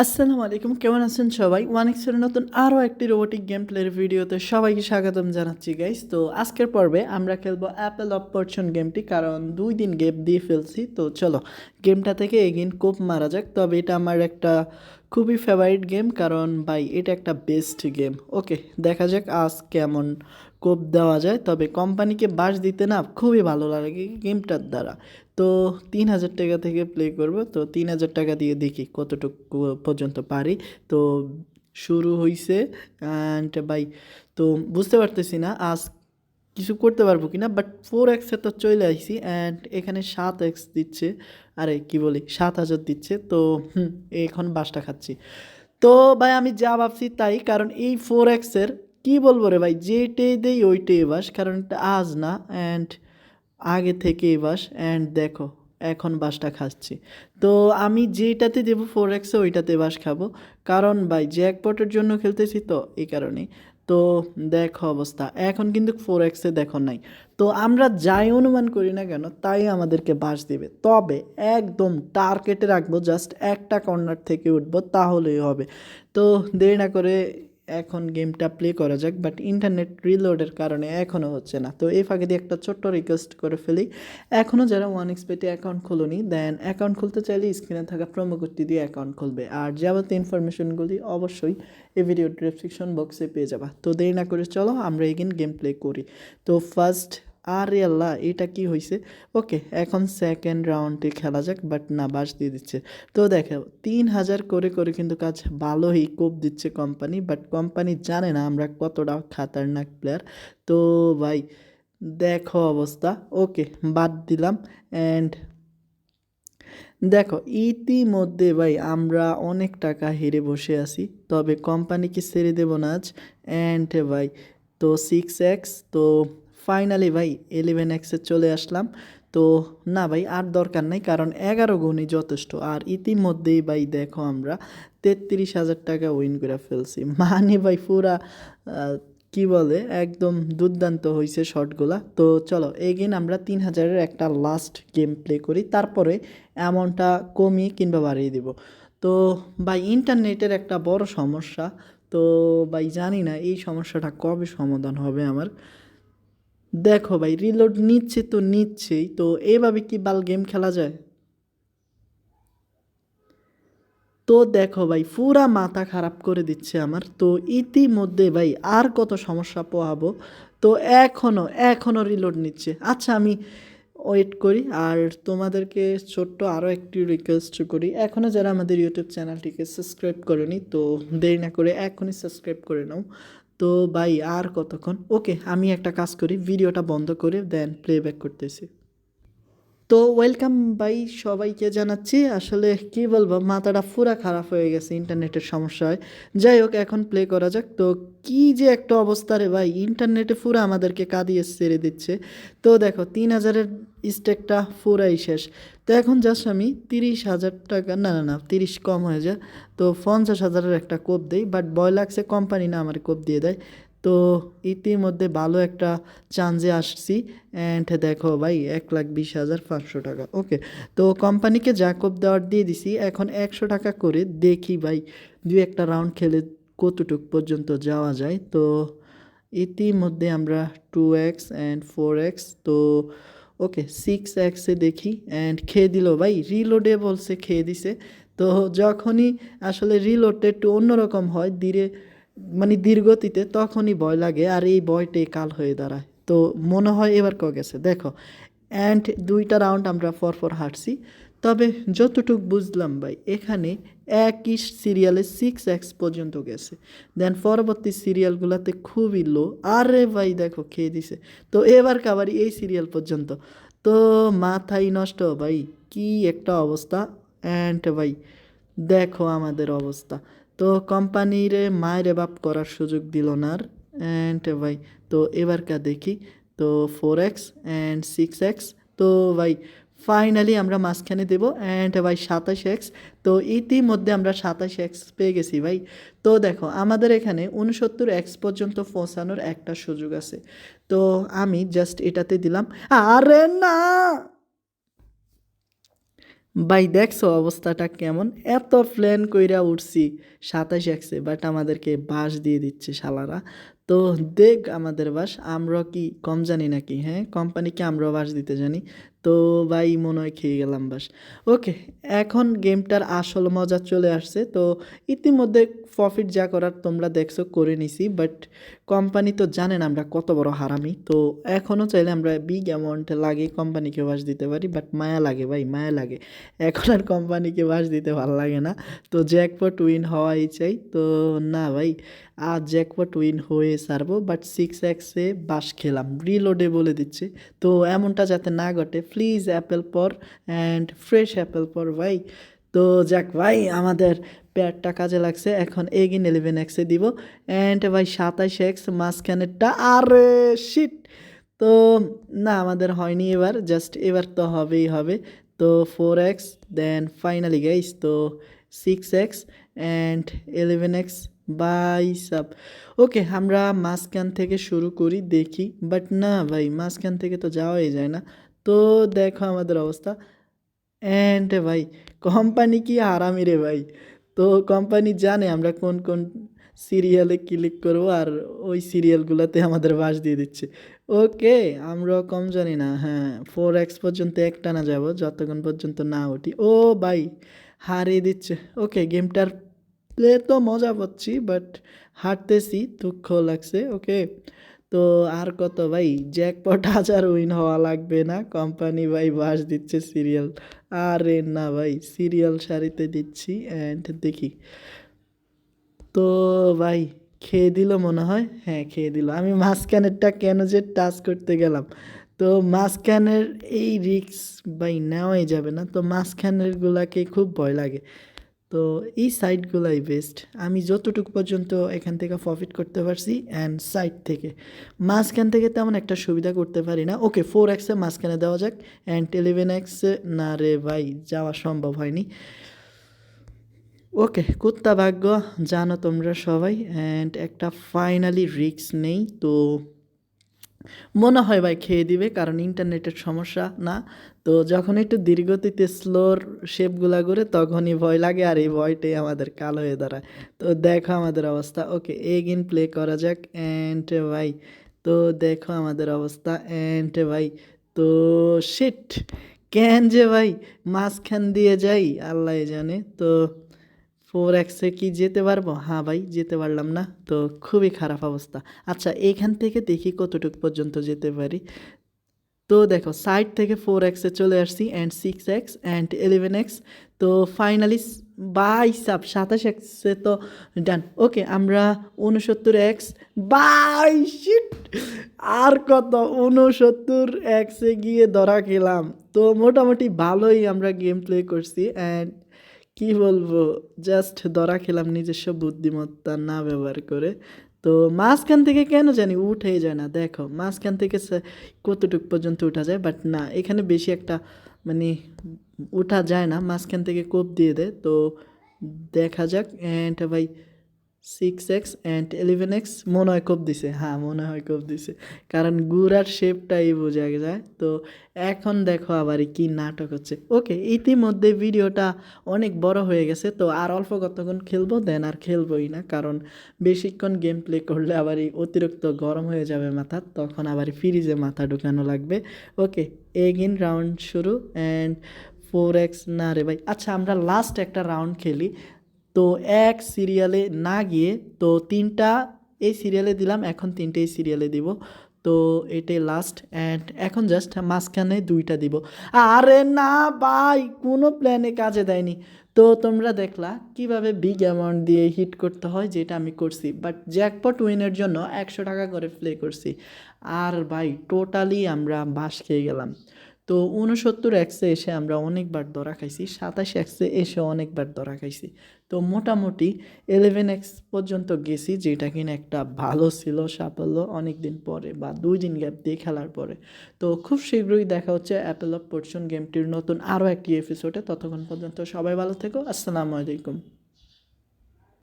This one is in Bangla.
আসসালামু আলাইকুম, কেমন আছেন সবাই? ওয়ান এক্সের নতুন আরও একটি রোবোটিক গেম প্লের ভিডিওতে সবাইকে স্বাগতম জানাচ্ছি গাইস তো আজকের পর্বে আমরা খেলব অ্যাপেল অফ ফরচুন গেমটি কারণ দুই দিন গেম দিয়ে ফেলছি। তো চলো গেমটা থেকে এগিন কোপ মারা যাক, তবে এটা আমার একটা খুবই ফেভারিট গেম কারণ ভাই, এটা একটা বেস্ট গেম ওকে দেখা যাক আজ কেমন কোপ দেওয়া যায়, তবে কোম্পানিকে বাস দিতে না খুবই ভালো লাগে গেমটার দ্বারা। তো তিন হাজার টাকা থেকে প্লে করব। তো তিন হাজার টাকা দিয়ে দেখি কতটুকু পর্যন্ত পারি। তো শুরু হইছে অ্যান্ড বাই তো বুঝতে পারতেছি না, আজ কিছু করতে পারব কি না বাট ফোর এক্সে তো চলে আইসি অ্যান্ড এখানে সাত এক্স দিচ্ছে, আরে কি বলি, সাত হাজার দিচ্ছে, তো হুম, এখন বাসটা খাচ্ছি। তো ভাই, আমি যা ভাবছি তাই, কারণ এই ফোর এক্সের কী বলব রে ভাই যেটাই দেই ওইটাই বাস, কারণ এটা আজ না অ্যান্ড আগে থেকেই বাস অ্যান্ড দেখো, এখন বাসটা খাচ্ছি। তো আমি যেটাতে দেবো ফোর এক্সে ওইটাতে বাস খাব। কারণ ভাই জ্যাকপটের জন্য খেলতেছি তো, এই কারণেই। তো দেখো অবস্থা, এখন কিন্তু ফোর এক্সে দেখো নাই। তো আমরা যাই অনুমান করি না কেন, তাই আমাদেরকে বাস দিবে। তবে একদম টার্গেটে রাখব জাস্ট একটা কর্নার থেকে উঠবো, তাহলেই হবে। তো দেরি না করে এখন গেমটা প্লে করা যাক বাট ইন্টারনেট রিলোডের কারণে এখনও হচ্ছে না। তো এই ফাঁকে দিয়ে একটা ছোট্ট রিকোয়েস্ট করে ফেলি। এখনও যারা ওয়ান এক্সপেটে অ্যাকাউন্ট খোলোনি দেন অ্যাকাউন্ট খুলতে চাইলে স্ক্রিনে থাকা প্রোমো কোডটি দিয়ে অ্যাকাউন্ট খুলবে। আর যাবতীয় ইনফরমেশনগুলি অবশ্যই এই ভিডিও ডিসক্রিপশন বক্সে পেয়ে যাবা। তো দেরি না করে চলো, আমরা এগেন গেম প্লে করি। তো ফার্স্ট আরে আল্লাহ, এটা কি হয়েছে ওকে, এখন সেকেন্ড রাউন্ডে খেলা যাক বাট না বাস দিয়ে দিচ্ছে। তো দেখো, তিন হাজার করে করে কিন্তু কাজ ভালোই কোপ দিচ্ছে কোম্পানি বাট কোম্পানি জানে না আমরা কতটা খাতারনাক প্লেয়ার তো ভাই, দেখো অবস্থা। ওকে, বাদ দিলাম অ্যান্ড দেখো, ইতিমধ্যে ভাই, আমরা অনেক টাকা হেরে বসে আছি, তবে কোম্পানিকে ছেড়ে দেবো না আজ অ্যান্ড ভাই, তো সিক্স এক্স তো ফাইনালি ভাই ইলেভেন এক্সে চলে আসলাম। তো না ভাই, আর দরকার নাই, কারণ এগারো গুণই যথেষ্ট। আর ইতিমধ্যেই ভাই, দেখো আমরা, তেত্রিশ হাজার টাকা উইন করে ফেলছি। মানে ভাই, পুরা কি বলে, একদম দুর্দান্ত হয়েছে শটগুলা। তো চলো এগেন আমরা তিন হাজারের একটা লাস্ট গেম প্লে করি। তারপরে অ্যামাউন্টটা কমিয়ে কিংবা বাড়িয়ে দিব। তো ভাই ইন্টারনেটের একটা বড় সমস্যা। তো ভাই, জানি না, এই সমস্যাটা কবে সমাধান হবে আমার। দেখো ভাই রিলোড নিচ্ছে তো নিচ্ছেই, তো এভাবে কি বাল গেম খেলা যায়? তো দেখো ভাই, পুরা মাথা খারাপ করে দিচ্ছে আমার। তো ইতিমধ্যে ভাই, আর কত সমস্যা পোহাবো? তো এখনও এখনও রিলোড নিচ্ছে। আচ্ছা আমি ওয়েট করি, আর তোমাদেরকে ছোট্ট আরও একটি রিকোয়েস্ট করি। এখনও যারা আমাদের ইউটিউব চ্যানেলটিকে সাবস্ক্রাইব করেনি, তো দেরি না করে এখনই সাবস্ক্রাইব করে নাও। তো ভাই, আর কতক্ষণ? ওকে, আমি একটা কাজ করি, ভিডিওটা বন্ধ করে দেন প্লেব্যাক করতেছি। তো ওয়েলকাম ভাই, সবাইকে জানাচ্ছি, আসলে কি বলব, মাথাটা পুরা খারাপ হয়ে গেছে, ইন্টারনেটের সমস্যায় যাই হোক, এখন প্লে করা যাক। তো কি যে একটা অবস্থা রে ভাই, ইন্টারনেটে পুরো আমাদেরকে কাঁদিয়ে ছেড়ে দিচ্ছে। তো দেখো, তিন হাজারের স্টেকটা পুরাই শেষ। তো এখন জাস্ট আমি তিরিশ হাজার টাকা, না না না, তিরিশ কম হয়ে যায়। তো পঞ্চাশ হাজারের একটা কোপ দেই বাট ভয় লাগছে কোম্পানি না আমার কোপ দিয়ে দেয়। তো ইতিমধ্যে ভালো একটা চান্সে আসছি অ্যান্ড দেখো ভাই, এক লাখ বিশ হাজার পাঁচশো টাকা। ওকে তো কোম্পানিকে যা কোপ দেওয়ার দিয়ে দিছি, এখন একশো টাকা করে দেখি ভাই দু একটা রাউন্ড খেলে কতটুক পর্যন্ত যাওয়া যায়। তো ইতিমধ্যে আমরা two X and four X তো ওকে সিক্স এক্সে দেখি অ্যান্ড খেয়ে দিল। ভাই রিলোডে বলছে খেয়ে দিছে। তো যখনই আসলে রিলোডটা একটু অন্যরকম হয়, ধীরে মানে দীর্ঘতিতে তখনই ভয় লাগে আর এই ভয়টাই কাল হয়ে দাঁড়ায়। তো মনে হয় এবার ক গেছে? দেখো অ্যান্ড দুইটা রাউন্ড আমরা ফর ফর হাঁটছি তবে যতটুক বুঝলাম ভাই, এখানে একই সিরিয়ালে সিক্স এক্স পর্যন্ত গেছে। দেন পরবর্তী সিরিয়ালগুলোতে খুবই লো আরে ভাই, দেখো, খেয়ে দিছে। তো এবার কাবারি এই সিরিয়াল পর্যন্ত। তো মাথাই নষ্ট, ভাই, কি একটা অবস্থা। অ্যান্ড ভাই, দেখো আমাদের অবস্থা। তো কোম্পানির মায়ের বাপ করার সুযোগ দিল না আর। অ্যান্ড ভাই, তো এবারকার দেখি। তো four X and six X তো ভাই ফাইনালি আমরা মাঝখানে দেবো অ্যান্ড ভাই সাতাশ এক্স তো ইতিমধ্যে আমরা সাতাশ এক্স পেয়ে গেছি ভাই। তো দেখো, আমাদের এখানে উনসত্তর এক্স পর্যন্ত পৌঁছানোর একটা সুযোগ আছে। তো আমি জাস্ট এটাতে দিলাম। আরে না! ভাই দেখছ অবস্থাটা কেমন? এত প্ল্যান কইরা উঠছি সাতাশ একসে বাট আমাদেরকে বাস দিয়ে দিচ্ছে শালারা। তো দেখ আমাদের বাস আমরা কি কম জানি নাকি হ্যাঁ? কোম্পানিকে আমরাও বাস দিতে জানি। তো ভাই মনে হয় খেয়ে গেলাম বাস। ওকে, এখন গেমটার আসল মজা চলে আসছে। তো ইতিমধ্যে প্রফিট যা করার তোমরা দেখছ, করে নিছি। বাট কোম্পানি তো জানেন আমরা কত বড় হারামি। তো এখনও চাইলে আমরা বিগ অ্যামাউন্টে লাগে কোম্পানিকে বাস দিতে পারি। বাট মায়া লাগে ভাই, মায়া লাগে। এখন আর কোম্পানিকে বাস দিতে ভালো লাগে না। তো জ্যাকপট উইন হওয়াই চাই। তো না ভাই, আর জ্যাকপট উইন হয়ে সারবো বাট সিক্স এক্সে বাস খেলাম। রিলোডে বলে দিচ্ছে। তো এমনটা যাতে না ঘটে প্লিজ অ্যাপেল পর অ্যান্ড ফ্রেশ অ্যাপেল পর ভাই। তো যাক ভাই, আমাদের প্যাডটা কাজে লাগছে। এখন এগিন ইলেভেন এক্সে দিব। অ্যান্ড ভাই সাতাইশ এক্স মাঝখানেরটা আরে শিট তো না, আমাদের হয়নি এবার জাস্ট এবার তো হবেই হবে। তো four X then finally guys তো six X and eleven X by সাব ওকে আমরা মাঝখান থেকে শুরু করি, দেখি। বাট না ভাই, মাঝখান থেকে তো যাওয়াই যায় না। তো দেখো আমাদের অবস্থা। অ্যান্ড ভাই কোম্পানি কি আরামি রে ভাই? তো কোম্পানি জানে আমরা কোন কোন সিরিয়ালে ক্লিক করব আর ওই সিরিয়ালগুলোতে আমাদের বাস দিয়ে দিচ্ছে। ওকে আমরা কম জানি না হ্যাঁ ফোর এক্স পর্যন্ত একটা না যাব, যতক্ষণ পর্যন্ত না উঠি। ও ভাই, হারিয়ে দিচ্ছে। ওকে গেমটার প্লে তো মজা পাচ্ছি বাট হারতেছি দুঃখ লাগছে। ওকে তো আর কত ভাই? জ্যাকপট হাজার উইন হওয়া লাগবে না। কোম্পানি ভাই বাস দিচ্ছে সিরিয়াল। আরে না ভাই, সিরিয়াল সারিতে দিচ্ছি অ্যান্ড দেখি। তো ভাই, খেয়ে দিল মনে হয়? হ্যাঁ খেয়ে দিল। আমি মাঝখানেরটা কেন যে টাচ করতে গেলাম। তো মাঝখানের এই রিক্স ভাই নেওয়াই যাবে না। তো মাঝখানের গুলাকে খুব ভয় লাগে। তো এই সাইটগুলাই বেস্ট আমি যতটুকু পর্যন্ত এখান থেকে প্রফিট করতে পারছি অ্যান্ড সাইট থেকে। মাঝখান থেকে তেমন একটা সুবিধা করতে পারি না। ওকে ফোর এক্সে মাঝখানে দেওয়া যাক অ্যান্ড ইলেভেন এক্সে না রে ভাই, যাওয়া সম্ভব হয়নি। ওকে কুত্তা ভাগ্য, জানো তোমরা সবাই অ্যান্ড একটা ফাইনালি রিক্স নেই, তো মনে হয় ভাই খেয়ে দিবে, কারণ ইন্টারনেটের সমস্যা না। তো যখন একটু দীর্ঘতিতে স্লোর শেপগুলা করে তখনই ভয় লাগে আর এই ভয়টাই আমাদের কালো হয়ে দাঁড়ায়। তো দেখো আমাদের অবস্থা। ওকে এগিন প্লে করা যাক। অ্যান্ড ভাই, তো দেখো আমাদের অবস্থা। অ্যান্ড ভাই, তো শিট কেন যে ভাই মাঝখান দিয়ে যাই আল্লাহ জানে। তো ফোর এক্সে কি যেতে পারব? হ্যাঁ ভাই, যেতে পারলাম না। তো খুবই খারাপ অবস্থা। আচ্ছা এইখান থেকে দেখি কতটুকু পর্যন্ত যেতে পারি। তো দেখো সাইড থেকে ফোর এক্সে চলে আসছি and six X and eleven X তো ফাইনালি বাই সাব সাতাশ এক্সে তো ডান ওকে আমরা উনসত্তর এক্স বাই শিট আর কত উনসত্তর এক্সে গিয়ে ধরা খেলাম। তো মোটামুটি ভালোই আমরা গেম প্লে করছি অ্যান্ড কি বলব? জাস্ট ধরা খেলাম নিজস্ব বুদ্ধিমত্তা না ব্যবহার করে। তো মাঝখান থেকে কেন জানি উঠেই যায় না? দেখো, মাঝখান থেকে কতটুকু পর্যন্ত উঠা যায়? বাট না, এখানে বেশি একটা মানে উঠা যায় না। মাঝখান থেকে কোপ দিয়ে দেয়। তো দেখা যাক। অ্যান্ড ভাই six X and eleven X মনে হয় কোপ দিছে। হ্যাঁ মনে হয় কোপ দিছে। কারণ গুড়ার শেপটাই বোঝা যায়। তো এখন দেখো আবার কি নাটক হচ্ছে। ওকে ইতিমধ্যে ভিডিওটা অনেক বড় হয়ে গেছে। তো আর অল্প কতক্ষণ খেলব দেন আর খেলবোই না। কারণ বেশিক্ষণ গেম প্লে করলে আবার অতিরিক্ত গরম হয়ে যাবে মাথা। তখন আবার ফ্রিজে মাথা ঢুকানো লাগবে। ওকে এগিন রাউন্ড শুরু। অ্যান্ড ফোর এক্স না রে ভাই। আচ্ছা আমরা লাস্ট একটা রাউন্ড খেলি। তো এক সিরিয়ালে না গিয়ে তো তিনটা এই সিরিয়ালে দিলাম, এখন তিনটে এই সিরিয়ালে দিব। তো এটাই লাস্ট অ্যান্ড এখন জাস্ট মাঝখানে দুইটা দিব। আরে না ভাই, কোনো প্ল্যানে কাজে দেয়নি। তো তোমরা দেখলা কীভাবে বিগ অ্যামাউন্ট দিয়ে হিট করতে হয়, যেটা আমি করছি। বাট জ্যাকপট উইনের জন্য একশো টাকা করে প্লে করছি। আর ভাই টোটালি আমরা বাস খেয়ে গেলাম। তো উনসত্তর এক্সে এসে আমরা অনেকবার ধরা খাইছি, সাতাশ এক্সে এসে অনেকবার ধরা খাইছি। তো মোটামুটি এলেভেন এক্স পর্যন্ত গেছি, যেটা কিনা একটা ভালো ছিল সাফল্য অনেক দিন পরে বা দুই দিন গ্যাপ দিয়ে খেলার পরে। তো খুব শীঘ্রই দেখা হচ্ছে অ্যাপেল অফ পরচুন গেমটির নতুন আরও একটি এপিসোডে ততক্ষণ পর্যন্ত সবাই ভালো থেকো, আসসালামু আলাইকুম।